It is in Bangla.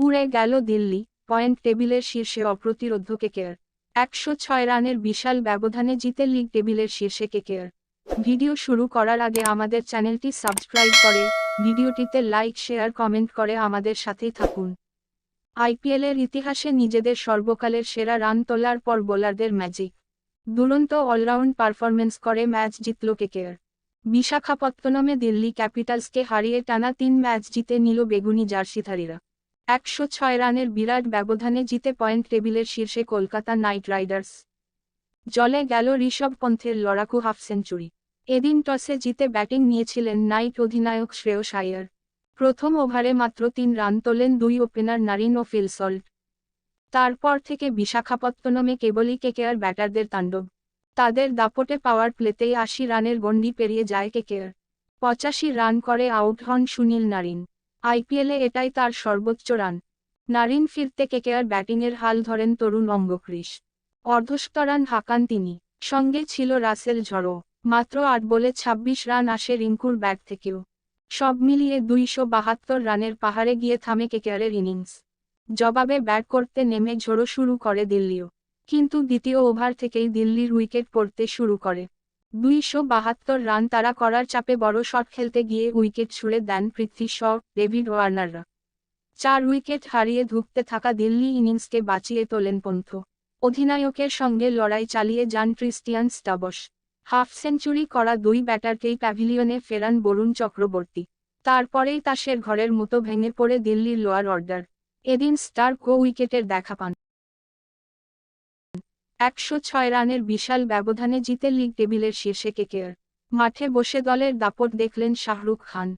উড়ে গেল দিল্লি, পয়েন্ট টেবিলের শীর্ষে অপ্রতিরোধ কেকেআর একশো ছয় রানের বিশাল ব্যবধানে জিতে লিগ টেবিলের শীর্ষে কেকেআর ভিডিও শুরু করার আগে আমাদের চ্যানেলটি সাবস্ক্রাইব করে, ভিডিওটিতে লাইক, শেয়ার, কমেন্ট করে আমাদের সাথেই থাকুন। আইপিএলের ইতিহাসে নিজেদের সর্বকালের সেরা রান তোলার পর বোলারদের ম্যাজিক। দুরন্ত অলরাউন্ড পারফরমেন্স করে ম্যাচ জিতল কেকেআর বিশাখাপত্তনমে দিল্লি ক্যাপিটালসকে হারিয়ে টানা তিন ম্যাচ জিতে নিল বেগুনি জার্সিধারীরা। একশো ছয় রানের বিরাট ব্যবধানে জিতে পয়েন্ট টেবিলের শীর্ষে কলকাতা নাইট রাইডার্স। জলে গেল ঋষভ পন্থের লড়াকু হাফ সেঞ্চুরি। এদিন টসে জিতে ব্যাটিং নিয়েছিলেন নাইট অধিনায়ক শ্রেয়স আয়ার। প্রথম ওভারে মাত্র তিন রান তোলেন দুই ওপেনার নারিন ও ফিলসল্ট তারপর থেকে বিশাখাপত্তনমে কেবলই কেকেআর ব্যাটারদের তাণ্ডব। তাদের দাপটে পাওয়ার প্লেতেই আশি রানের গণ্ডি পেরিয়ে যায় কেকেআর। পঁচাশি রান করে আউট হন সুনীল নারিন। আইপিএলে এটাই তার সর্বোচ্চ রান। নারিন ফিরতে কেকেআর ব্যাটিংয়ের হাল ধরেন তরুণ অঙ্গক্রিস অর্ধস্তরান হাঁকান তিনি। সঙ্গে ছিল রাসেল ঝড়ো। মাত্র আট বলে ২৬ রান আসে রিঙ্কুর ব্যাট থেকেও। সব মিলিয়ে দুইশো বাহাত্তর রানের পাহাড়ে গিয়ে থামে কেকেআরের ইনিংস। জবাবে ব্যাট করতে নেমে ঝোড়ো শুরু করে দিল্লিও। কিন্তু দ্বিতীয় ওভার থেকেই দিল্লির উইকেট পড়তে শুরু করে। দুইশো বাহাত্তর রান তারা করার চাপে বড় শট খেলতে গিয়ে উইকেট ছুড়ে দেন পৃথ্বী শ, ডেভিড ওয়ার্নাররা। চার উইকেট হারিয়ে ধুঁকতে থাকা দিল্লি ইনিংসকে বাঁচিয়ে তোলেন পন্থ। অধিনায়কের সঙ্গে লড়াই চালিয়ে যান ক্রিস্টিয়ান স্টাবস। হাফ সেঞ্চুরি করা দুই ব্যাটারকেই প্যাভিলিয়নে ফেরান বরুণ চক্রবর্তী। তারপরেই তাসের ঘরের মতো ভেঙে পড়ে দিল্লির লোয়ার অর্ডার। এদিন স্টার কো উইকেটের দেখা পান। একশো ছয় রানের বিশাল ব্যবধানে জিতে লিগ টেবিলের শীর্ষে কেকেআর মাঠে বসে দলের দাপট দেখলেন শাহরুখ খান।